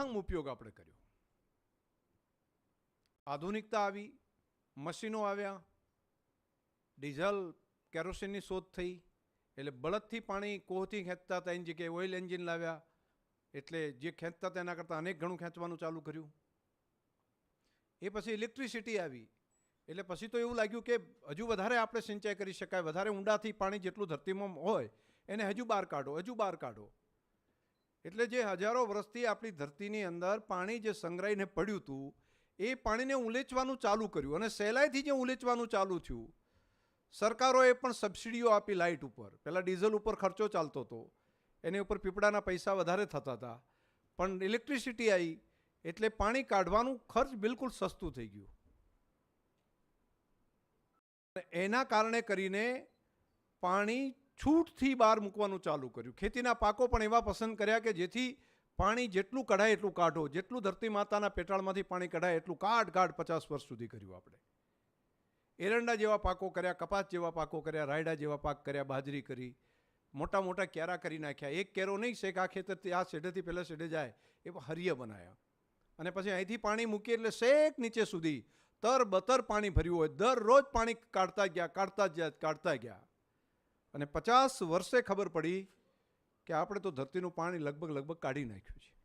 મથાંગ ઉપયોગ આપણે કર્યો. આધુનિકતા આવી, મશીનો આવ્યા, ડીઝલ કેરોસીનની શોધ થઈ, એટલે બળદથી પાણી કોહથી ખેંચતા હતા, એની જગ્યાએ ઓઇલ એન્જિન લાવ્યા, એટલે જે ખેંચતા તેના કરતાં અનેક ઘણું ખેંચવાનું ચાલુ કર્યું. એ પછી ઇલેક્ટ્રિસિટી આવી, એટલે પછી તો એવું લાગ્યું કે હજુ વધારે આપણે સિંચાઈ કરી શકાય, વધારે ઊંડાથી પાણી જેટલું ધરતીમાં હોય, એને હજુ બહાર કાઢો, હજુ બહાર કાઢો. એટલે જે હજારો વર્ષથી આપણી ધરતીની અંદર પાણી જે સંગ્રહીને પડ્યું હતું, એ પાણીને ઉલેચવાનું ચાલુ કર્યું અને સહેલાઈથી જે ઉલેચવાનું ચાલુ થયું, સરકારોએ પણ સબસિડીઓ આપી લાઇટ ઉપર. પહેલાં ડીઝલ ઉપર ખર્ચો ચાલતો હતો. એની ઉપર પીપળાના પૈસા વધારે થતા હતા. પણ ઇલેક્ટ્રિસિટી આવી એટલે પાણી કાઢવાનું ખર્ચ બિલકુલ સસ્તું થઈ ગયું. એના કારણે કરીને પાણી છૂટથી બહાર મૂકવાનું ચાલુ કર્યું. ખેતીના પાકો પણ એવા પસંદ કર્યા કે જેથી પાણી જેટલું કઢાય એટલું કાઢો. જેટલું ધરતી માતાના પેટાળમાંથી પાણી કઢાય એટલું કાઢ કાઢ પચાસ વર્ષ સુધી કર્યું આપણે. એરંડા જેવા પાકો કર્યા, કપાસ જેવા પાકો કર્યા, રાયડા જેવા પાક કર્યા, બાજરી કરી, મોટા મોટા ક્યારા કરી નાખ્યા. એક કેરો નહીં શેક, આ ખેતરથી, આ શેઢેથી પહેલાં શેઢે જાય એ હરિય બનાવ્યા અને પછી અહીંથી પાણી મૂકીએ એટલે શેક નીચે સુધી તર બતર પાણી ભર્યું હોય. દરરોજ પાણી કાઢતા ગયા, કાઢતા જ, કાઢતા ગયા. અને પચાસ વર્ષે ખબર પડી કે આપણે તો ધરતીનું પાણી લગભગ લગભગ કાઢી નાખ્યું છે.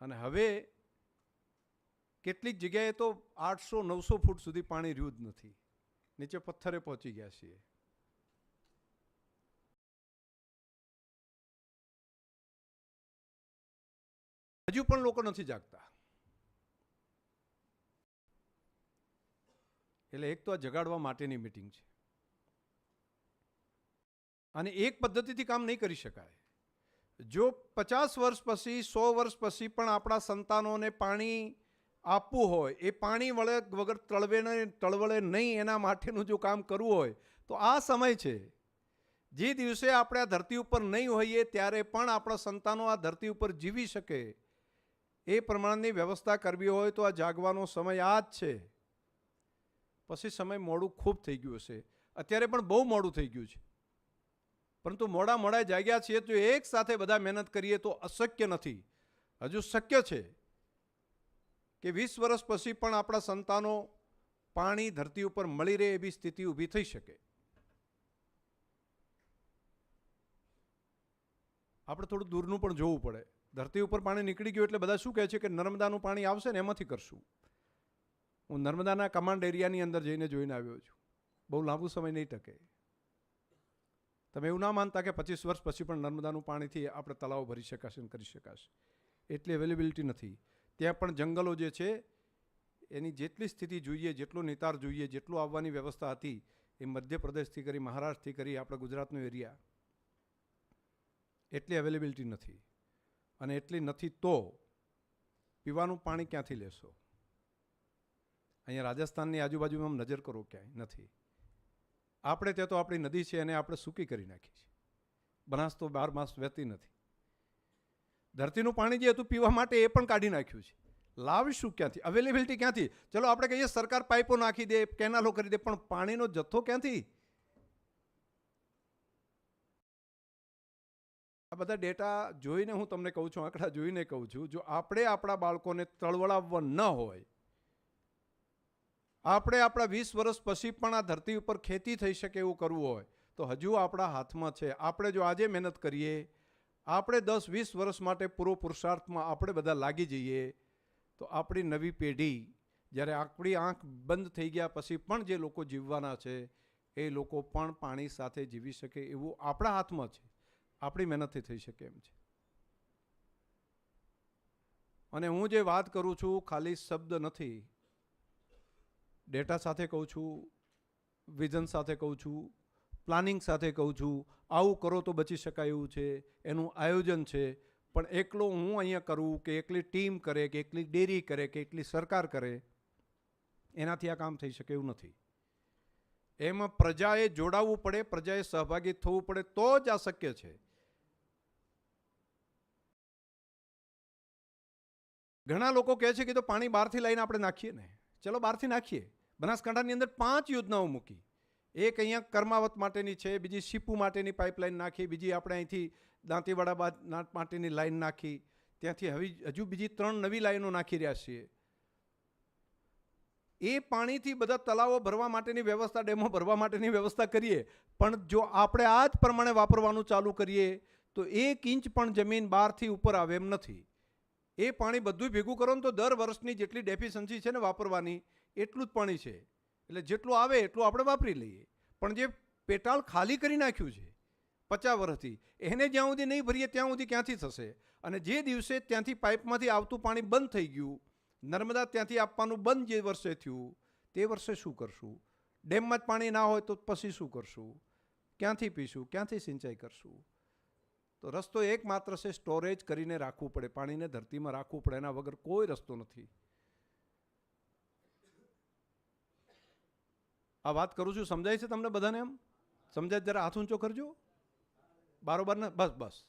અને હવે કેટલીક જગ્યાએ તો આઠસો, નવસો ફૂટ સુધી પાણી રહ્યું જ નથી. નીચે પથ્થરે પહોંચી ગયા છીએ. હજુ પણ લોકો નથી જાગતા. એટલે એક તો આ જગાડવા માટેની મિટિંગ છે. અને એક પદ્ધતિથી કામ નહીં કરી શકાય. જો પચાસ વર્ષ પછી, સો વર્ષ પછી પણ આપણા સંતાનોને પાણી આપવું હોય, એ પાણી વળે વગર તળવે નહીં તળવળે નહીં એના માટેનું જો કામ કરવું હોય, તો આ સમય છે. જે દિવસે આપણે આ ધરતી ઉપર નહીં હોઈએ, ત્યારે પણ આપણા સંતાનો આ ધરતી ઉપર જીવી શકે. એ પ્રમાણની વ્યવસ્થા કરવી હોય તો આ જાગવાનો સમય આ જ છે. પછી સમય મોડું ખૂબ થઈ ગયું હશે. અત્યારે પણ બહુ મોડું થઈ ગયું છે. પરંતુ મોડા મોડા જાગ્યા છીએ તો એક સાથે બધા મહેનત કરીએ તો અશક્ય નથી. હજુ શક્ય છે કે વીસ વર્ષ પછી પણ આપણા સંતાનો પાણી ધરતી ઉપર મળી રહે એવી સ્થિતિ ઊભી થઈ શકે. આપણે થોડું દૂરનું પણ જોવું પડે. ધરતી ઉપર પાણી નીકળી ગયું એટલે બધા શું કહે છે કે નર્મદાનું પાણી આવશે ને એમાંથી કરશું. હું નર્મદાના કમાન્ડ એરિયાની અંદર જઈને જોઈને આવ્યો છું. બહુ લાંબુ સમય નહીં ટકે. તમે એવું ના માનતા કે પચીસ વર્ષ પછી પણ નર્મદાનું પાણીથી આપણે તળાવ ભરી શકાશે અને કરી શકાશે. એટલી અવેલેબિલિટી નથી. ત્યાં પણ જંગલો જે છે, એની જેટલી સ્થિતિ જોઈએ, જેટલો નિતાર જોઈએ, જેટલું આવવાની વ્યવસ્થા હતી, એ મધ્યપ્રદેશથી કરી, મહારાષ્ટ્રથી કરી, આપણા ગુજરાતનો એરિયા, એટલી અવેલેબિલિટી નથી. અને એટલી નથી તો પીવાનું પાણી ક્યાંથી લેશો? અહીંયા રાજસ્થાનની આજુબાજુમાં નજર કરો ક્યાંય નથી. આપણે ત્યાં તો આપણી નદી છે એને આપણે સૂકી કરી નાખી છે. બનાસ તો બાર માસ વહેતી નથી. ધરતીનું પાણી જે હતું પીવા માટે એ પણ કાઢી નાખ્યું છે. લાવીશું ક્યાંથી? અવેલેબિલિટી ક્યાંથી? ચલો, આપણે કહીએ સરકાર પાઇપો નાખી દે કેનાલો કરી દે, પણ પાણીનો જથ્થો ક્યાંથી? આ બધા ડેટા જોઈને હું તમને કહું છું, આંકડા જોઈને કહું છું. જો આપણે આપણા બાળકોને તળવળાવવા ન હોય આપણે આપણા વીસ વર્ષ પછી પણ આ ધરતી ઉપર ખેતી થઈ શકે એવું કરવું હોય, તો હજુ આપણા હાથમાં છે. આપણે જો આજે મહેનત કરીએ, આપણે દસ વીસ વર્ષ માટે પૂરો પુરુષાર્થમાં આપણે બધા લાગી જઈએ, તો આપણી નવી પેઢી જ્યારે આપણી આંખ બંધ થઈ ગયા પછી પણ જે લોકો જીવવાના છે, એ લોકો પણ પાણી સાથે જીવી શકે એવું આપણા હાથમાં છે. આપણી મહેનતથી થઈ શકે એમ છે. અને હું જે વાત કરું છું, ખાલી શબ્દ નથી ડેટા સાથે કહું છું, વિઝન સાથે કહું છું, પ્લાનિંગ સાથે કહું છું, આવું કરો તો બચી શકાય એવું છે, એનું આયોજન છે. પણ એકલો હું અહીંયા કરું કે એકલી ટીમ કરે કે એકલી ડેરી કરે કે એકલી સરકાર કરે, એનાથી આ કામ થઈ શકે એવું નથી. એમાં પ્રજાએ જોડાવવું પડે, પ્રજાએ સહભાગી થવું પડે તો જ આ શક્ય છે. ઘણા લોકો કહે છે કે તો પાણી બહારથી લઈને આપણે નાખીએ ને. ચલો બહારથી નાખીએ. બનાસકાંઠાની અંદર પાંચ યોજનાઓ મૂકી. એક અહીંયા કર્માવત માટેની છે, બીજી સીપુ માટેની પાઇપલાઇન નાખી, બીજી આપણે અહીંથી દાંતીવાડા બાદ માટેની લાઇન નાખી, ત્યાંથી હવે હજુ બીજી ત્રણ નવી લાઈનો નાખી રહ્યા છીએ. એ પાણીથી બધા તલાવો ભરવા માટેની વ્યવસ્થા, ડેમો ભરવા માટેની વ્યવસ્થા કરીએ, પણ જો આપણે આ જ પ્રમાણે વાપરવાનું ચાલુ કરીએ, તો એક ઇંચ પણ જમીન બહારથી ઉપર આવે એમ નથી. એ પાણી બધું ભેગું કરો ને તો દર વર્ષની જેટલી ડેફિશન્સી છે ને વાપરવાની એટલું જ પાણી છે. એટલે જેટલું આવે એટલું આપણે વાપરી લઈએ. પણ જે પેટાળ ખાલી કરી નાખ્યું છે, પચાસ વર્ષથી, એને જ્યાં સુધી નહીં ભરીએ ત્યાં સુધી ક્યાંથી થશે? અને જે દિવસે ત્યાંથી પાઇપમાંથી આવતું પાણી બંધ થઈ ગયું, નર્મદા ત્યાંથી આપવાનું બંધ જે વર્ષે થયું, તે વર્ષે શું કરશું? ડેમમાં જ પાણી ના હોય તો પછી શું કરશું? ક્યાંથી પીશું? ક્યાંથી સિંચાઈ કરશું? તો રસ્તો એકમાત્ર છે સ્ટોરેજ કરીને રાખવું પડે. પાણીને ધરતીમાં રાખવું પડે. એના વગર કોઈ રસ્તો નથી. આ વાત કરું છું, સમજાય છે તમને બધાને એમ? સમજાય જરા હાથ ઊંચો કરજો. બારોબાર ને બસ બસ.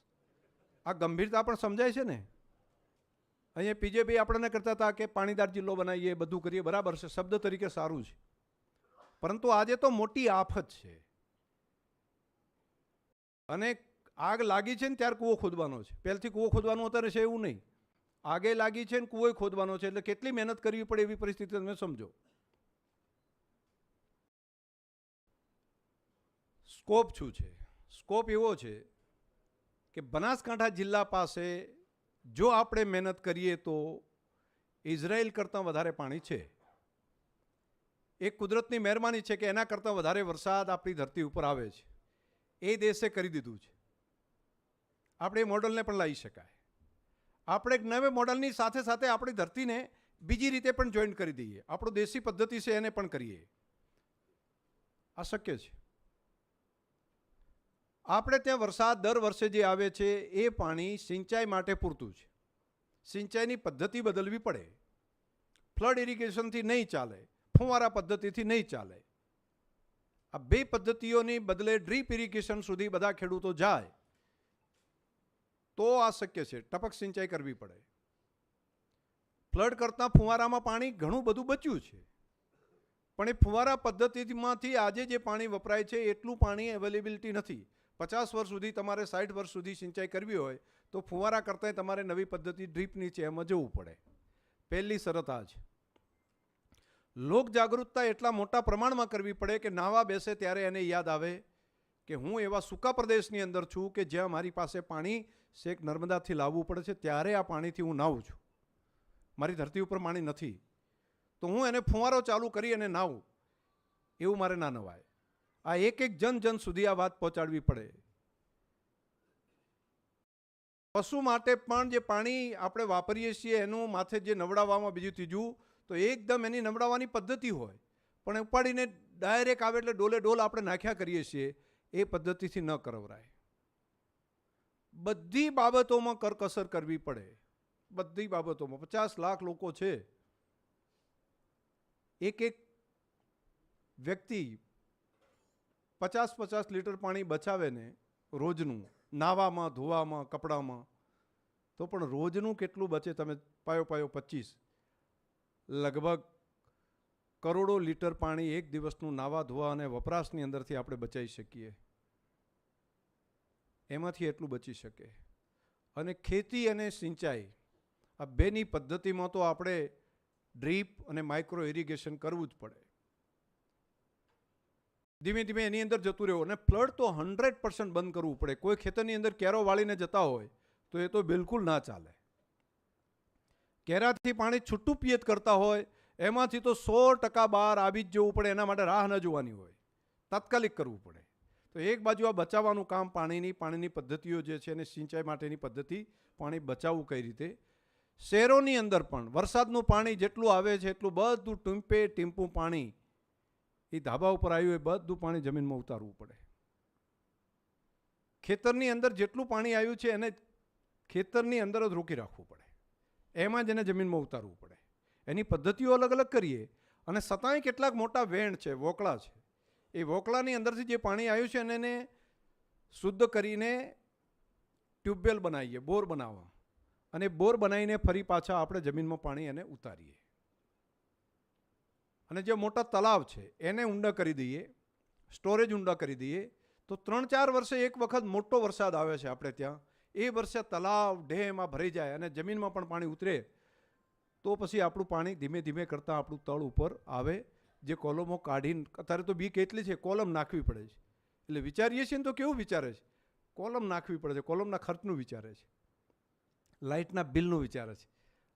આ ગંભીરતા પણ સમજાય છે ને? અહીંયા પીજેપી આપણને કરતા હતા કે પાણીદાર જિલ્લો બનાવીએ, બધું કરીએ, બરાબર છે, શબ્દ તરીકે સારું છે. પરંતુ આજે તો મોટી આફત છે. અને આગ લાગી છે ને ત્યારે કૂવો ખોદવાનો છે. પહેલથી કૂવો ખોદવાનું અત્યારે છે એવું નહીં. આગે લાગી છે ને કૂવો ખોદવાનો છે, એટલે કેટલી મહેનત કરવી પડે એવી પરિસ્થિતિ તમે સમજો. સ્કોપ શું છે? સ્કોપ એવો છે કે બનાસકાંઠા જિલ્લા પાસે જો આપણે મહેનત કરીએ તો ઇઝરાયલ કરતાં વધારે પાણી છે. એ કુદરતની મહેરબાની છે કે એના કરતાં વધારે વરસાદ આપણી ધરતી ઉપર આવે છે. એ દેશે કરી દીધું છે. આપણે એ મોડલને પણ લાવી શકાય. આપણે એક નવે મોડલની સાથે સાથે આપણી ધરતીને બીજી રીતે પણ જોઈન્ટ કરી દઈએ. આપણું દેશી પદ્ધતિ છે, એને પણ કરીએ. આ શક્ય છે. આપણે ત્યાં વરસાદ દર વર્ષે જે આવે છે, એ પાણી સિંચાઈ માટે પૂરતું છે. સિંચાઈની પદ્ધતિ બદલવી પડે. ફ્લડ ઇરિગેશનથી નહીં ચાલે. ફુવારા પદ્ધતિથી નહીં ચાલે. આ બે પદ્ધતિઓની બદલે ડ્રીપ ઇરિગેશન સુધી બધા ખેડૂતો જાય, તો આ શક્ય છે. ટપક સિંચાઈ કરવી પડે. ફ્લડ કરતાં ફુવારામાં પાણી ઘણું બધું બચ્યું છે. પણ એ ફુવારા પદ્ધતિમાંથી આજે જે પાણી વપરાય છે, એટલું પાણી અવેલેબિલિટી નથી. પચાસ વર્ષ સુધી તમારે સાઠ વર્ષ સુધી સિંચાઈ કરવી હોય તો ફુવારા કરતાંય તમારે નવી પદ્ધતિ ડ્રીપની છે એમાં જવું પડે. પહેલી શરત આ છે. લોક જાગૃતતા એટલા મોટા પ્રમાણમાં કરવી પડે કે નાવા બેસે ત્યારે એને યાદ આવે કે હું એવા સૂકા પ્રદેશની અંદર છું કે જ્યાં મારી પાસે પાણી શેક નર્મદાથી લાવવું પડે છે ત્યારે આ પાણીથી હું નાહું છું. મારી ધરતી ઉપર પાણી નથી. તો હું એને ફુવારો ચાલુ કરી અને નાહું એવું મારે ના નવાય. આ એક એક જન જન સુધી આ વાત પહોંચાડવી પડે. પશુ માટે પણ જે પાણી આપણે વાપરીએ છીએ એનું માથે જે નવડાવવામાં બીજું ત્રીજું, તો એકદમ એની નવડાવવાની પદ્ધતિ હોય. પણ ઉપાડીને ડાયરેક્ટ આવે એટલે ડોલે ડોલ આપણે નાખ્યા કરીએ છીએ, એ પદ્ધતિથી ન કરવરાય. બધી બાબતોમાં કરકસર કરવી પડે. બધી બાબતોમાં. પચાસ લાખ લોકો છે. એક એક વ્યક્તિ પચાસ પચાસ લીટર પાણી બચાવે ને રોજનું, નાવામાં, ધોવામાં, કપડામાં, તો પણ રોજનું કેટલું બચે? તમે પાયો પાયો પચીસ. લગભગ કરોડો લીટર પાણી એક દિવસનું નાવા, ધોવા અને વપરાશની અંદરથી આપણે બચાવી શકીએ. એમાંથી એટલું બચી શકે. અને ખેતી અને સિંચાઈ, આ બેની પદ્ધતિમાં તો આપણે ડ્રીપ અને માઇક્રો ઇરિગેશન કરવું જ પડે. ધીમે ધીમે એની અંદર જતું રહેવું અને ફ્લડ તો હંડ્રેડ પર્સન્ટ બંધ કરવું પડે. કોઈ ખેતરની અંદર કેરો વાળીને જતા હોય તો એ તો બિલકુલ ના ચાલે. કેરાથી પાણી છૂટું પિયત કરતા હોય, એમાંથી તો સો ટકા બહાર આવી જ જવું પડે, એના માટે રાહ ન જોવાની હોય. તાત્કાલિક કરવું પડે. તો એક બાજુ આ બચાવવાનું કામ પાણીની પાણીની પદ્ધતિઓ જે છે એને સિંચાઈ માટેની પદ્ધતિ પાણી બચાવવું કઈ રીતે? શહેરોની અંદર પણ વરસાદનું પાણી જેટલું આવે છે એટલું બધું ટીમ્પે ટીમ્પું પાણી એ ધાબા ઉપર આવ્યું એ બધું પાણી જમીનમાં ઉતારવું પડે. ખેતરની અંદર જેટલું પાણી આવ્યું છે એને ખેતરની અંદર જ રોકી રાખવું પડે. એમાં જ એને જમીનમાં ઉતારવું પડે. એની પદ્ધતિઓ અલગ અલગ કરીએ અને છતાંય કેટલાક મોટા વેણ છે, વોકળા છે. એ વોકળાની અંદરથી જે પાણી આવ્યું છે એને શુદ્ધ કરીને ટ્યુબવેલ બનાવીએ, બોર બનાવવા. અને બોર બનાવીને ફરી પાછા આપણે જમીનમાં પાણી એને ઉતારીએ. અને જે મોટા તલાવ છે, એને ઊંડા કરી દઈએ સ્ટોરેજ ઊંડા કરી દઈએ, તો ત્રણ ચાર વર્ષે એક વખત મોટો વરસાદ આવે છે આપણે ત્યાં. એ વર્ષે તલાવ, ડેમ આ ભરાઈ જાય અને જમીનમાં પણ પાણી ઉતરે, તો પછી આપણું પાણી ધીમે ધીમે કરતાં આપણું તળ ઉપર આવે, જે કોલમો કાઢીને, અત્યારે તો બીક એટલી છે, કોલમ નાખવી પડે છે. એટલે વિચારીએ છીએ ને તો કેવું વિચારે છે? કોલમ નાખવી પડે છે, કોલમના ખર્ચનું વિચારે છે. લાઇટના બિલનું વિચારે છે.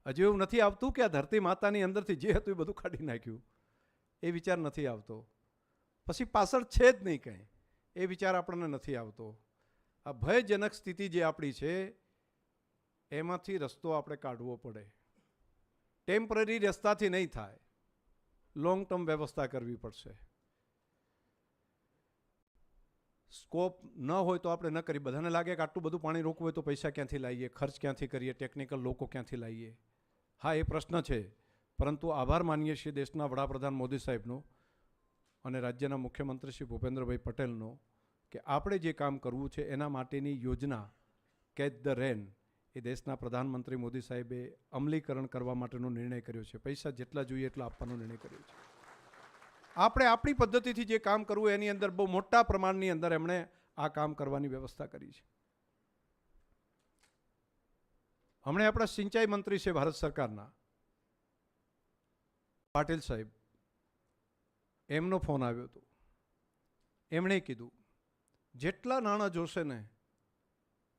હજુ એવું નથી આવતું કે આ ધરતી માતાની અંદરથી જે હતું એ બધું કાઢી નાખ્યું. એ વિચાર નથી આવતો. પછી પાછળ છે જ નહીં કંઈ. એ વિચાર આપણને નથી આવતો. આ ભયજનક સ્થિતિ જે આપણી છે, એમાંથી રસ્તો આપણે કાઢવો પડે. ટેમ્પરરી રસ્તાથી નહીં થાય. લોંગ ટર્મ વ્યવસ્થા કરવી પડશે. સ્કોપ ન હોય તો આપણે ન કરીએ. બધાને લાગે કે આટલું બધું પાણી રોકવું હોય તો પૈસા ક્યાંથી લાવીએ? ખર્ચ ક્યાંથી કરીએ? ટેકનિકલ લોકો ક્યાંથી લાવીએ? હા, એ પ્રશ્ન છે. પરંતુ આભાર માનીએ છીએ દેશના વડાપ્રધાન મોદી સાહેબનો અને રાજ્યના મુખ્યમંત્રી શ્રી ભૂપેન્દ્રભાઈ પટેલનો કે આપણે જે કામ કરવું છે એના માટેની યોજના કેચ ધ રેન એ દેશના પ્રધાનમંત્રી મોદી સાહેબે અમલીકરણ કરવા માટેનો નિર્ણય કર્યો છે. પૈસા જેટલા જોઈએ એટલા આપવાનો નિર્ણય કર્યો છે. આપણે આપણી પદ્ધતિથી જે કામ કરવું એની અંદર બહુ મોટા પ્રમાણની અંદર એમણે આ કામ કરવાની વ્યવસ્થા કરી છે. હમણે આપણા સિંચાઈ મંત્રી છે ભારત સરકારના. પાટીલ સાહેબ, એમનો ફોન આવ્યો હતો. એમણે કીધું, જેટલા નાણાં જોશે ને,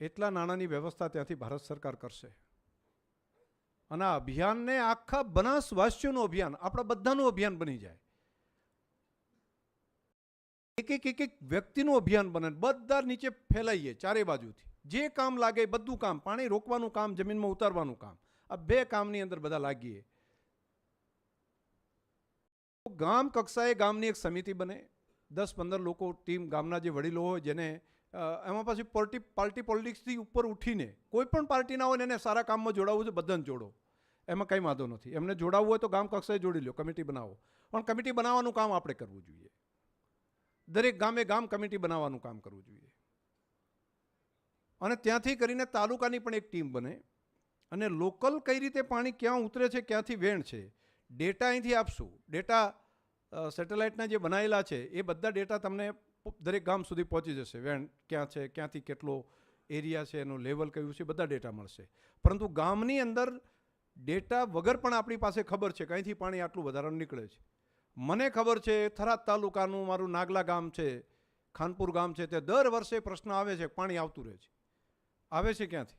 એટલા નાણાંની વ્યવસ્થા ત્યાંથી ભારત સરકાર કરશે. અને આ અભિયાનને આખા બનાસવાસીઓનું અભિયાન, આપણા બધાનું અભિયાન બની જાય. એક એક એક એક વ્યક્તિનું અભિયાન બને, બધા નીચે ફેલાઈએ ચારે બાજુથી. જે કામ લાગે બધું કામ, પાણી રોકવાનું કામ, જમીનમાં ઉતારવાનું કામ, આ બે કામની અંદર બધા લાગીએ. ગામ કક્ષાએ ગામની એક સમિતિ બને. દસ પંદર લોકો ટીમ ગામના જે વડીલો હોય જેને એમાં પાછી પાર્ટી પાર્ટી પોલિટિક્સથી ઉપર ઉઠીને કોઈ પણ પાર્ટીના હોય ને એને સારા કામમાં જોડાવવું છે, બધાને જોડો. એમાં કંઈ વાંધો નથી. એમને જોડાવવું હોય તો ગામ કક્ષાએ જોડી લો કમિટી બનાવો. પણ કમિટી બનાવવાનું કામ આપણે કરવું જોઈએ. દરેક ગામે ગામ કમિટી બનાવવાનું કામ કરવું જોઈએ. અને ત્યાંથી કરીને તાલુકાની પણ એક ટીમ બને. અને લોકલ કઈ રીતે પાણી ક્યાં ઉતરે છે, ક્યાંથી વેણ છે, ડેટા અહીંથી આપશું. ડેટા સેટેલાઇટના જે બનાવેલા છે, એ બધા ડેટા તમને દરેક ગામ સુધી પહોંચી જશે. વેણ, ક્યાં છે, ક્યાંથી કેટલો એરિયા છે, એનું લેવલ કયું છે બધા ડેટા મળશે. પરંતુ ગામની અંદર ડેટા વગર પણ આપણી પાસે ખબર છે કંઈથી પાણી આટલું વધારાનું નીકળે છે. મને ખબર છે, થરાદ તાલુકાનું મારું નાગલા ગામ છે, ખાનપુર ગામ છે તે દર વર્ષે પ્રશ્ન આવે છે પાણી આવતું રહે છે. આવે છે ક્યાંથી?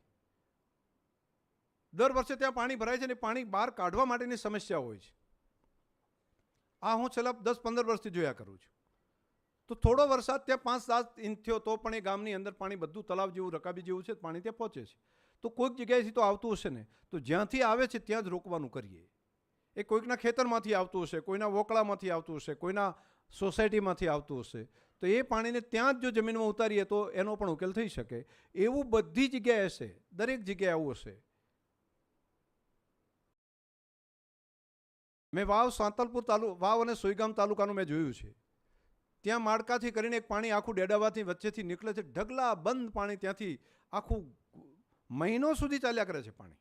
દર વર્ષે ત્યાં પાણી ભરાય છે ને પાણી બહાર કાઢવા માટેની સમસ્યા હોય છે. આ હું છેલ્લા દસ પંદર વર્ષથી જોયા કરું છું. તો થોડો વરસાદ ત્યાં પાંચ સાત ઇંચ થયો તો પણ એ ગામની અંદર પાણી બધું તલાવ જેવું, રકાબી જેવું છે, પાણી ત્યાં પહોંચે છે. તો કોઈક જગ્યાએથી તો આવતું હશે ને. તો જ્યાંથી આવે છે ત્યાં જ રોકવાનું કરીએ. એ કોઈકના ખેતરમાંથી આવતું હશે, કોઈના વોકળામાંથી આવતું હશે, કોઈના સોસાયટીમાંથી આવતું હશે. તો એ પાણીને ત્યાં જ જો જમીનમાં ઉતારીએ તો એનો પણ ઉકેલ થઈ શકે. એવું બધી જગ્યાએ હશે, દરેક જગ્યાએ આવું હશે. મેં વાવ સાંતલપુર તાલુ, વાવ અને સોઈગામ તાલુકાનું મેં જોયું છે. ત્યાં માળકાથી કરીને એક પાણી આખું ડેડાવાથી વચ્ચેથી નીકળે છે. ઢગલા બંધ પાણી ત્યાંથી આખું મહિનો સુધી ચાલ્યા કરે છે પાણી.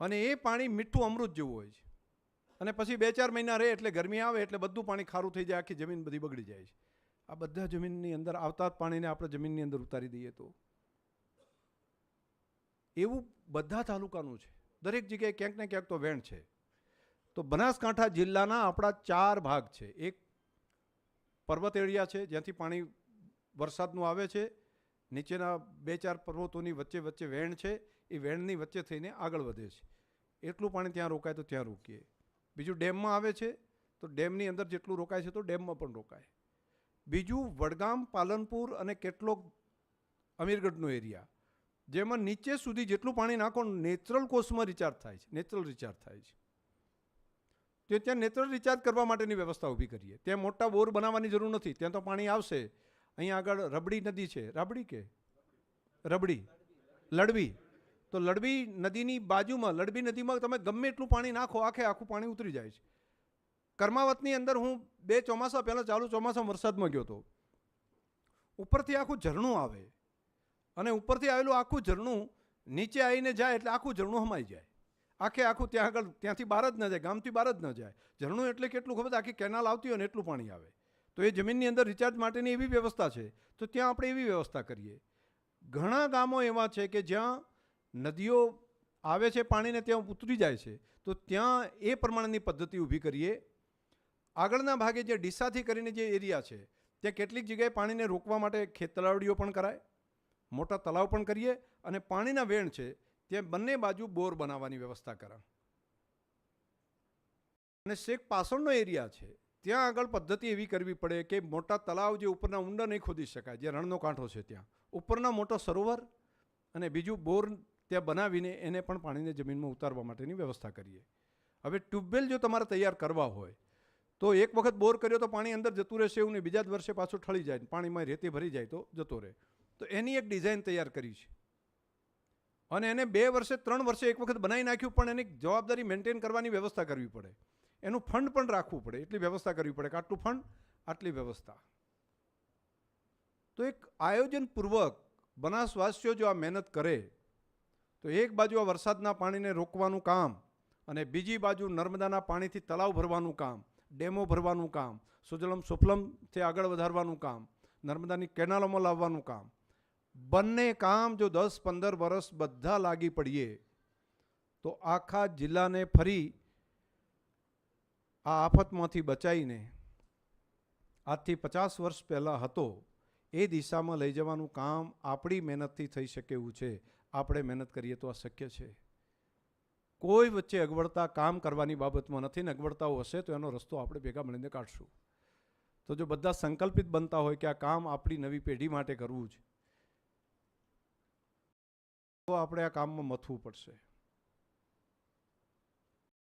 અને એ પાણી મીઠું અમૃત જેવું હોય છે. અને પછી બે ચાર મહિના રહે એટલે ગરમી આવે એટલે બધું પાણી ખારું થઈ જાય, આખી જમીન બધી બગડી જાય છે. આ બધા જમીનની અંદર આવતા જ પાણીને આપણે જમીનની અંદર ઉતારી દઈએ તો. એવું બધા તાલુકાનું છે. દરેક જગ્યાએ ક્યાંક ને ક્યાંક તો વેણ છે. તો બનાસકાંઠા જિલ્લાના આપણા ચાર ભાગ છે. એક પર્વત એરિયા છે, જ્યાંથી પાણી વરસાદનું આવે છે. નીચેના બે ચાર પર્વતોની વચ્ચે વચ્ચે વેણ છે. એ વેણની વચ્ચે થઈને આગળ વધે છે. એટલું પાણી ત્યાં રોકાય તો ત્યાં રોકીએ. બીજું ડેમમાં આવે છે, તો ડેમની અંદર જેટલું રોકાય છે તો ડેમમાં પણ રોકાય. બીજું વડગામ, પાલનપુર અને કેટલોક અમીરગઢનો એરિયા. જેમાં નીચે સુધી જેટલું પાણી નાખો નેચરલ કોર્સમાં રિચાર્જ થાય છે, નેચરલ રિચાર્જ થાય છે. તો ત્યાં નેચરલ રિચાર્જ કરવા માટેની વ્યવસ્થા ઊભી કરીએ. ત્યાં મોટા બોર બનાવવાની જરૂર નથી. ત્યાં તો પાણી આવશે. અહીં આગળ રબડી નદી છે. રાબડી કે? રબડી. લડવી. તો લડવી નદીની બાજુમાં, લડવી નદીમાં તમે ગમે એટલું પાણી નાખો, આખે આખું પાણી ઉતરી જાય છે. કર્માવતની અંદર હું બે ચોમાસા પહેલાં ચાલુ ચોમાસા વરસાદમાં ગયો હતો. ઉપરથી આખું ઝરણું આવે. અને ઉપરથી આવેલું આખું ઝરણું નીચે આવીને જાય એટલે આખું ઝરણું હમાઈ જાય. આખે આખું ત્યાં આગળ, ત્યાંથી બહાર જ ન જાય, ગામથી બહાર જ ન જાય. ઝરણું એટલે કેટલું ખબર? આખી કેનાલ આવતી હોય ને એટલું પાણી આવે. તો એ જમીનની અંદર રિચાર્જ માટેની એવી વ્યવસ્થા છે. તો ત્યાં આપણે એવી વ્યવસ્થા કરીએ. ઘણા ગામો એવા છે કે જ્યાં નદીઓ આવે છે પાણીને ત્યાં ઉતરી જાય છે. તો ત્યાં એ પ્રમાણેની પદ્ધતિ ઊભી કરીએ. આગળના ભાગે જે ડીસાથી કરીને જે એરિયા છે, ત્યાં કેટલીક જગ્યાએ પાણીને રોકવા માટે ખેત તલાવડીઓ પણ કરાય. મોટા તલાવ પણ કરીએ અને પાણીના વેણ છે ત્યાં બંને બાજુ બોર બનાવવાની વ્યવસ્થા કરા. અને શેખ પાસણનો એરિયા છે, ત્યાં આગળ પદ્ધતિ એવી કરવી પડે કે મોટા તલાવ જે ઉપરના ઊંડા નહીં ખોદી શકાય, જે રણનો કાંઠો છે ત્યાં. ઉપરના મોટો સરોવર અને બીજું બોર ત્યાં બનાવીને એને પણ પાણીને જમીનમાં ઉતારવા માટેની વ્યવસ્થા કરીએ. હવે ટ્યુબવેલ જો તમારે તૈયાર કરવા હોય, તો એક વખત બોર કર્યો તો પાણી અંદર જતું રહેશે એવું નહીં, બીજા જ વર્ષે પાછું ઠળી જાય, પાણીમાં રેતી ભરી જાય તો જતો રહે. તો એની એક ડિઝાઇન તૈયાર કરી છે. અને એને બે વર્ષે, ત્રણ વર્ષે એક વખત બનાવી નાખ્યું, પણ એની જવાબદારી મેન્ટેન કરવાની વ્યવસ્થા કરવી પડે. એનું ફંડ પણ રાખવું પડે. એટલી વ્યવસ્થા કરવી પડે કે આટલું ફંડ, આટલી વ્યવસ્થા. તો એક આયોજનપૂર્વક બનાસવાસીઓ જો આ મહેનત કરે, તો એક બાજુ આ વરસાદના પાણીને રોકવાનું કામ અને બીજી બાજુ નર્મદાના પાણીથી તલાવ ભરવાનું કામ, ડેમો ભરવાનું કામ, સુજલમ સુફલમથી આગળ વધારવાનું કામ, નર્મદાની કેનાલોમાં લાવવાનું કામ બંને કામ જો દસ પંદર વર્ષ બધા લાગી પડીએ, તો આખા જિલ્લાને ફરી આ આફતમાંથી બચાવીને આજથી પચાસ વર્ષ પહેલાં હતો, એ દિશામાં લઈ જવાનું કામ આપણી મહેનતથી થઈ શકે એવું છે. આપણે મહેનત કરીએ તો આ શક્ય છે. કોઈ વચ્ચે અગવડતા કામ કરવાની બાબતમાં નથી ને અગવડતાઓ હશે તો એનો રસ્તો આપણે ભેગા મળીને કાઢશું. તો જો બધા સંકલ્પિત બનતા હોય કે આ કામ આપણી નવી પેઢી માટે કરવું છે તો આપણે આ કામમાં મથવું પડશે.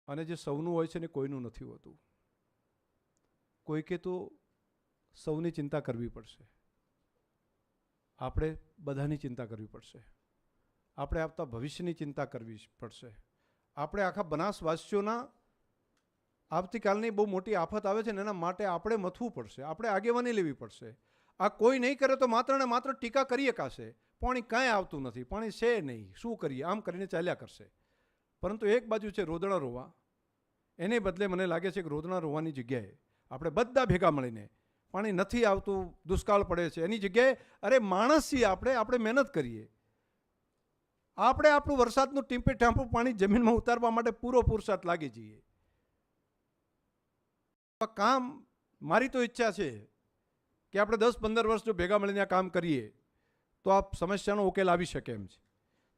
અને જે સૌનું હોય છે ને કોઈનું નથી હોતું. કોઈકે તો સૌની ચિંતા કરવી પડશે. આપણે બધાની ચિંતા કરવી પડશે. આપણે આપતા ભવિષ્યની ચિંતા કરવી પડશે. આપણે આખા બનાસવાસીઓના આવતીકાલની બહુ મોટી આફત આવે છે ને એના માટે આપણે મથવું પડશે. આપણે આગેવાની લેવી પડશે. આ કોઈ નહીં કરે તો માત્ર ને માત્ર ટીકા કરી શકાશે પાણી કાંઈ આવતું નથી, પાણી છે નહીં, શું કરીએ? આમ કરીને ચાલ્યા કરશે. પરંતુ એક બાજુ છે રોદણા રોવા. એને બદલે મને લાગે છે કે રોદણા રોવાની જગ્યાએ આપણે બધા ભેગા મળીને પાણી નથી આવતું, દુષ્કાળ પડે છે, એની જગ્યાએ અરે માણસ છીએ આપણે આપણે મહેનત કરીએ. આપણે આપણું વરસાદનું ટીમ્પે ટાંપું પાણી જમીનમાં ઉતારવા માટે પૂરો પુરસાદ લાગી જઈએ. કામ મારી તો ઈચ્છા છે કે આપણે દસ પંદર વર્ષ જો ભેગા મળીને આ કામ કરીએ તો આ સમસ્યાનો ઉકેલ આવી શકે એમ છે.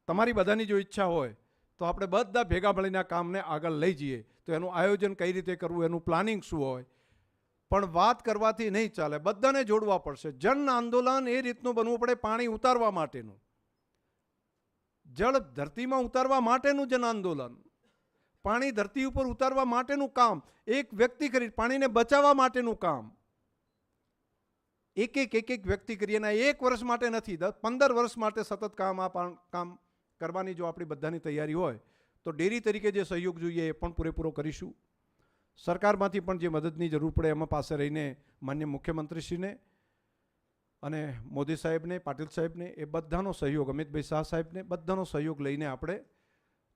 તમારી બધાની જો ઈચ્છા હોય, તો આપણે બધા ભેગા મળીને કામને આગળ લઈ જઈએ. તો એનું આયોજન કઈ રીતે કરવું, એનું પ્લાનિંગ શું હોય? પણ વાત કરવાથી નહીં ચાલે. બધાને જોડવા પડશે. જન આંદોલન એ રીતનું બનવું પડે પાણી ઉતારવા માટેનું. જળ ધરતીમાં ઉતારવા માટેનું જન આંદોલન. પાણી ધરતી ઉપર ઉતારવા માટેનું કામ. એક વ્યક્તિ કરી, પાણીને બચાવવા માટેનું કામ. એક એક એક એક વ્યક્તિ કરીએ અને એક વર્ષ માટે નથી પંદર વર્ષ માટે સતત કામ આ કામ કરવાની જો આપણી બધાની તૈયારી હોય, તો ડેરી તરીકે જે સહયોગ જોઈએ એ પણ પૂરેપૂરો કરીશું. સરકારમાંથી પણ જે મદદની જરૂર પડે એમાં પાસે રહીને માન્ય મુખ્યમંત્રીશ્રીને અને મોદી સાહેબને, પાટીલ સાહેબને, એ બધાનો સહયોગ, અમિતભાઈ શાહ સાહેબને બધાનો સહયોગ લઈને આપણે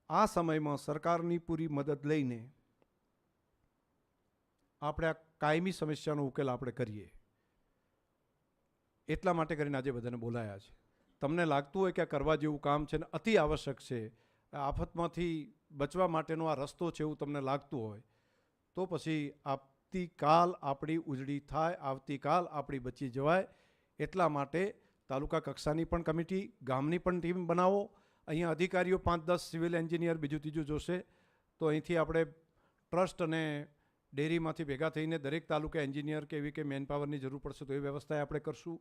આ સમયમાં સરકારની પૂરી મદદ લઈને આપણે આ કાયમી સમસ્યાનો ઉકેલ આપણે કરીએ. એટલા માટે કરીને આજે બધાને બોલાયા છે. તમને લાગતું હોય કે આ કરવા જેવું કામ છે ને અતિ આવશ્યક છે આફતમાંથી બચવા માટેનો આ રસ્તો છે એવું તમને લાગતું હોય, તો પછી આવતીકાલ આપણી ઉજળી થાય, આવતીકાલ આપણી બચી જવાય. એટલા માટે તાલુકા કક્ષાની પણ કમિટી, ગામની પણ ટીમ બનાવો. અહીંયા અધિકારીઓ પાંચ દસ સિવિલ એન્જિનિયર બીજું ત્રીજું જોશે. તો અહીંથી આપણે ટ્રસ્ટ અને ડેરીમાંથી ભેગા થઈને દરેક તાલુકા એન્જિનિયર કે એવી કે મેનપાવરની જરૂર પડશે તો એ વ્યવસ્થા આપણે કરશું.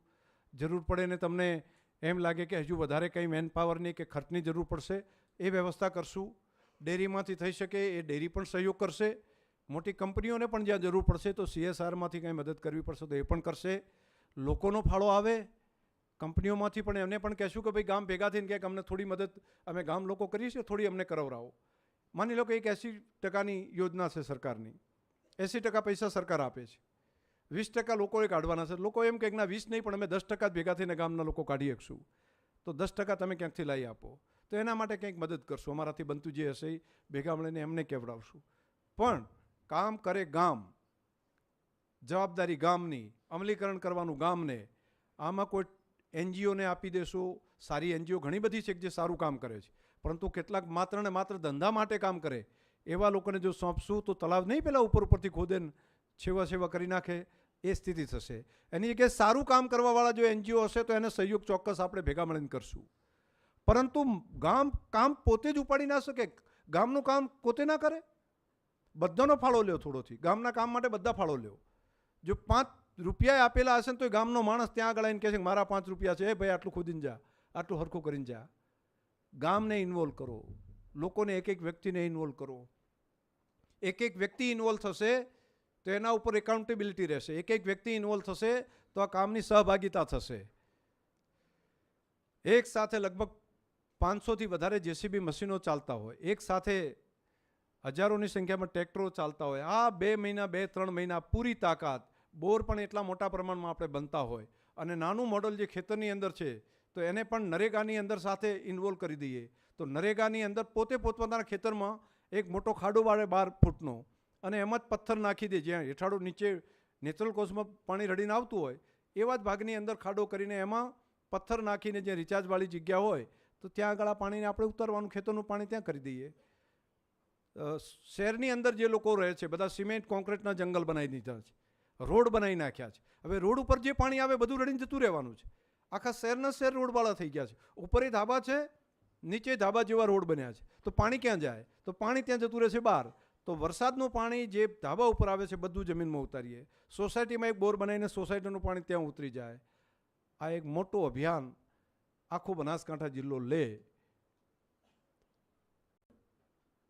જરૂર પડે ને તમને એમ લાગે કે હજુ વધારે કંઈ મેન પાવરની કે ખર્ચની જરૂર પડશે, એ વ્યવસ્થા કરશું. ડેરીમાંથી થઈ શકે, એ ડેરી પણ સહયોગ કરશે. મોટી કંપનીઓને પણ જ્યાં જરૂર પડશે તો સીએસઆરમાંથી કંઈ મદદ કરવી પડશે તો એ પણ કરશે. લોકોનો ફાળો આવે. કંપનીઓમાંથી પણ એમને પણ કહેશું કે ભાઈ ગામ ભેગા થઈને ક્યાંક અમને થોડી મદદ, અમે ગામ લોકો કરીએ છીએ, થોડી અમને કરાવરાવો. માની લો કે એક એંસી ટકાની યોજના છે સરકારની. એંસી ટકા પૈસા સરકાર આપે છે. વીસ ટકા લોકોએ કાઢવાના છે. લોકો એમ કે ના, વીસ નહીં, પણ અમે દસ ટકા જ ભેગા થઈને ગામના લોકો કાઢી શકશું. તો દસ ટકા તમે ક્યાંકથી લાવી આપો? તો એના માટે કંઈક મદદ કરશું. અમારાથી બનતું જે હશે એ ભેગા મળીને એમને કેવડાવશું. પણ કામ કરે ગામ. જવાબદારી ગામની, અમલીકરણ કરવાનું ગામને. આમાં કોઈ એનજીઓને આપી દેશો. સારી એનજીઓ ઘણી બધી છે જે સારું કામ કરે છે. પરંતુ કેટલાક માત્ર ને માત્ર ધંધા માટે કામ કરે. એવા લોકોને જો સોંપશું તો તલાવ નહીં પેલા ઉપર ઉપરથી ખોદે ને? છેવા છેવા કરી નાખે, એ સ્થિતિ થશે. એની જગ્યાએ સારું કામ કરવાવાળા જો એનજીઓ હશે તો એને સહયોગ ચોક્કસ આપણે ભેગા મળીને કરશું. પરંતુ ગામ, કામ પોતે જ ઉપાડી ના શકે. ગામનું કામ પોતે ના કરે? બધાનો ફાળો લ્યો થોડોથી. ગામના કામ માટે બધા ફાળો લ્યો. જો પાંચ રૂપિયા આપેલા હશે ને તો ગામનો માણસ ત્યાં આગળ આવીને કહે છે મારા પાંચ રૂપિયા છે, એ ભાઈ આટલું ખોદીને જા, આટલું હરખું કરીને જા. ગામને ઇન્વોલ્વ કરો. લોકોને એક એક વ્યક્તિને ઇન્વોલ્વ કરો. એક એક વ્યક્તિ ઇન્વોલ્વ થશે તો એના ઉપર એકાઉન્ટેબિલિટી રહેશે. એક એક વ્યક્તિ ઇન્વોલ્વ થશે તો આ કામની સહભાગિતા થશે. એક સાથે લગભગ પાંચસોથી વધારે જેસીબી મશીનો ચાલતા હોય. એક સાથે હજારોની સંખ્યામાં ટ્રેક્ટરો ચાલતા હોય. આ બે મહિના, બે, ત્રણ મહિના પૂરી તાકાત બોર પણ એટલા મોટા પ્રમાણમાં આપણે બનતા હોય અને નાનું મોડલ જે ખેતરની અંદર છે, તો એને પણ નરેગાની અંદર સાથે ઇન્વોલ્વ કરી દઈએ. તો નરેગાની અંદર પોતે પોતપોતાના ખેતરમાં એક મોટો ખાડો વાળે બાર ફૂટનો અને એમાં જ પથ્થર નાખી દે, જ્યાં હેઠાડો નીચે નેચરલ કોર્સમાં પાણી રડીને આવતું હોય એવા જ ભાગની અંદર ખાડો કરીને એમાં પથ્થર નાખીને જે રિચાર્જવાળી જગ્યા હોય, તો ત્યાં આગળ આ પાણીને આપણે ઉતારવાનું, ખેતરનું પાણી ત્યાં કરી દઈએ. શહેરની અંદર જે લોકો રહે છે, બધા સિમેન્ટ કોન્ક્રીટના જંગલ બનાવી દીધા છે, રોડ બનાવી નાખ્યા છે. હવે રોડ ઉપર જે પાણી આવે, બધું રડીને જતું રહેવાનું છે. આખા શહેરના શહેર રોડવાળા થઈ ગયા છે. ઉપર એ ધાબા છે, નીચે ધાબા જેવા રોડ બન્યા છે. તો પાણી ક્યાં જાય? તો પાણી ત્યાં જતું રહે છે બહાર. તો વરસાદનું પાણી જે ધાબા ઉપર આવે છે, બધું જમીનમાં ઉતારીએ. સોસાયટીમાં એક બોર બનાવીને સોસાયટીનું પાણી ત્યાં ઉતરી જાય. આ એક મોટું અભિયાન આખો બનાસકાંઠા જિલ્લો લે.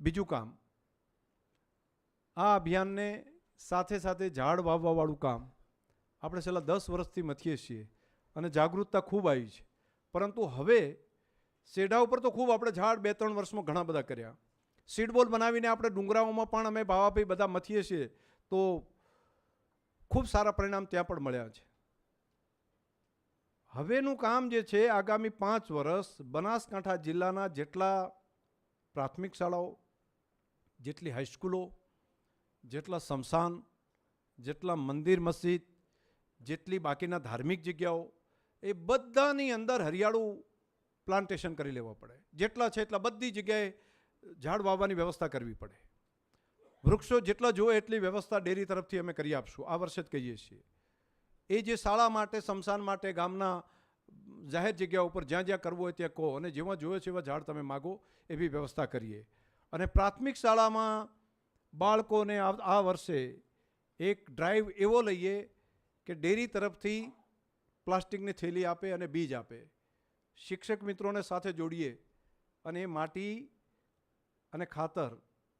બીજું કામ. આ અભિયાનને સાથે સાથે ઝાડ વાવવાવાળું કામ આપણે છેલ્લા દસ વર્ષથી મથીએ છીએ અને જાગૃતતા ખૂબ આવી છે. પરંતુ હવે શેઢા ઉપર તો ખૂબ આપણે ઝાડ બે ત્રણ વર્ષમાં ઘણા બધા કર્યા. સીડબોલ બનાવીને આપણે ડુંગરાઓમાં પણ અમે ભાવાભાઈ બધા મથીએ છીએ, તો ખૂબ સારા પરિણામ ત્યાં પણ મળ્યા છે. હવેનું કામ જે છે, આગામી પાંચ વર્ષ બનાસકાંઠા જિલ્લાના જેટલા પ્રાથમિક શાળાઓ, જેટલી હાઈસ્કૂલો, જેટલા સ્મશાન જેટલા મંદિર મસ્જિદ, જેટલી બાકીના ધાર્મિક જગ્યાઓ, એ બધાની અંદર હરિયાળું પ્લાન્ટેશન કરી લેવા પડે. જેટલા છે એટલા બધી જગ્યાએ ઝાડ વાવવાની વ્યવસ્થા કરવી પડે. વૃક્ષો જેટલા જોઈએ એટલી વ્યવસ્થા ડેરી તરફથી અમે કરી આપશું. આ વર્ષે જ કહીએ છીએ. એ જે શાળા માટે સ્મશાન માટે, ગામના જાહેર જગ્યા ઉપર જ્યાં જ્યાં કરવું હોય ત્યાં કહો અને જેવા જોયો છે એવા ઝાડ તમે માગો એવી વ્યવસ્થા કરીએ. અને પ્રાથમિક શાળામાં બાળકોને આ વર્ષે એક ડ્રાઈવ એવો લઈએ કે ડેરી તરફથી પ્લાસ્ટિકની થેલી આપે અને બીજ આપે. શિક્ષક મિત્રોને સાથે જોડીએ અને એ માટી અને ખાતર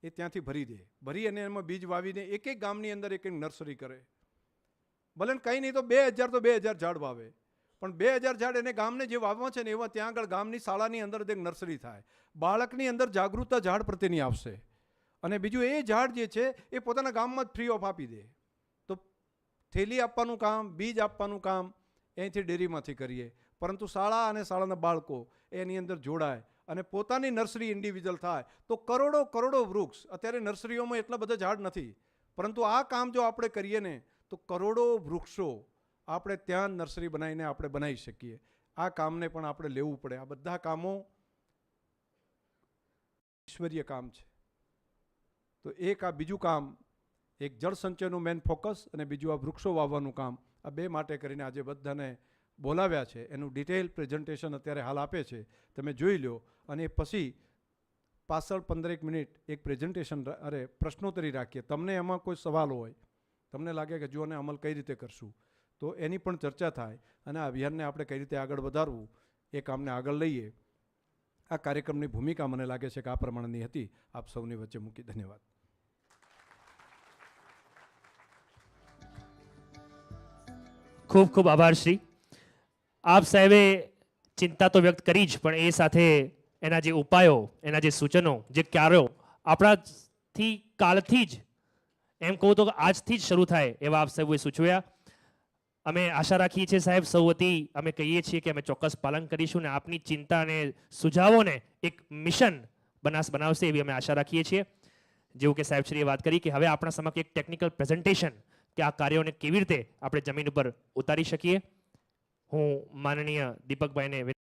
એ ત્યાંથી ભરી દે. ભરી અને એમાં બીજ વાવીને એક એક ગામની અંદર એક એક નર્સરી કરે. ભલે કંઈ નહીં તો બે હજાર તો બે હજાર ઝાડ વાવે. પણ બે હજાર ઝાડ એને ગામને જે વાવવા છે ને એવા ત્યાં આગળ ગામની શાળાની અંદર એક નર્સરી થાય. બાળકની અંદર જાગૃતતા ઝાડ પ્રત્યેની આવશે. અને બીજું એ ઝાડ જે છે એ પોતાના ગામમાં જ ફ્રી ઓફ આપી દે. તો થેલી આપવાનું કામ, બીજ આપવાનું કામ અહીંથી ડેરીમાંથી કરીએ. પરંતુ શાળા અને શાળાના બાળકો એની અંદર જોડાય અને પોતાની નર્સરી ઇન્ડિવિજ્યુઅલ થાય, તો કરોડો કરોડો વૃક્ષ, અત્યારે નર્સરીઓમાં એટલા બધા ઝાડ નથી, પરંતુ આ કામ જો આપણે કરીએ ને, તો કરોડો વૃક્ષો આપણે ત્યાં નર્સરી બનાવીને આપણે બનાવી શકીએ. આ કામને પણ આપણે લેવું પડે. આ બધા કામો ઈશ્વરીય કામ છે. તો એક આ બીજું કામ, એક જળ સંચયનું મેન ફોકસ અને બીજું આ વૃક્ષો વાવવાનું કામ, આ બે માટે કરીને આજે બધાને બોલાવ્યા છે, એનું ડિટેલ પ્રેઝન્ટેશન અત્યારે હાલ આપે છે, તમે જોઈ લો અને પછી પાછળ પંદરેક મિનિટ એક પ્રેઝન્ટેશન અરે, પ્રશ્નોત્તરી રાખીએ. તમને એમાં કોઈ સવાલ હોય, તમને લાગે કે જો આને અમલ કઈ રીતે કરશું, તો એની પણ ચર્ચા થાય અને આ અભિયાનને આપણે કઈ રીતે આગળ વધારવું, એ કામને આગળ લઈએ. આ કાર્યક્રમની ભૂમિકા મને લાગે છે કે આ પ્રમાણેની હતી. આપ સૌની વચ્ચે મૂકી ધન્યવાદ. ખૂબ ખૂબ આભાર શ્રી. આપ સાહેબે ચિંતા તો વ્યક્ત કરી જ, પણ એ સાથે એના જે ઉપાયો, એના જે સૂચનો, જે ક્યારો આપણાથી, કાલથી જ, એમ કહું તો આજથી જ શરૂ થાય એવા આપ સાહેબોએ સૂચવ્યા. અમે આશા રાખીએ છીએ સાહેબ, સૌ વતી અમે કહીએ છીએ કે અમે ચોક્કસ પાલન કરીશું ને આપની ચિંતા અને સુઝાવોને એક મિશન બનાસ બનાવશે એવી અમે આશા રાખીએ છીએ. જેવું કે સાહેબશ્રીએ વાત કરી કે હવે આપણા સમક્ષ એક ટેકનિકલ પ્રેઝન્ટેશન કે આ કાર્યોને કેવી રીતે આપણે જમીન ઉપર ઉતારી શકીએ. હું માનનીય દીપકભાઈને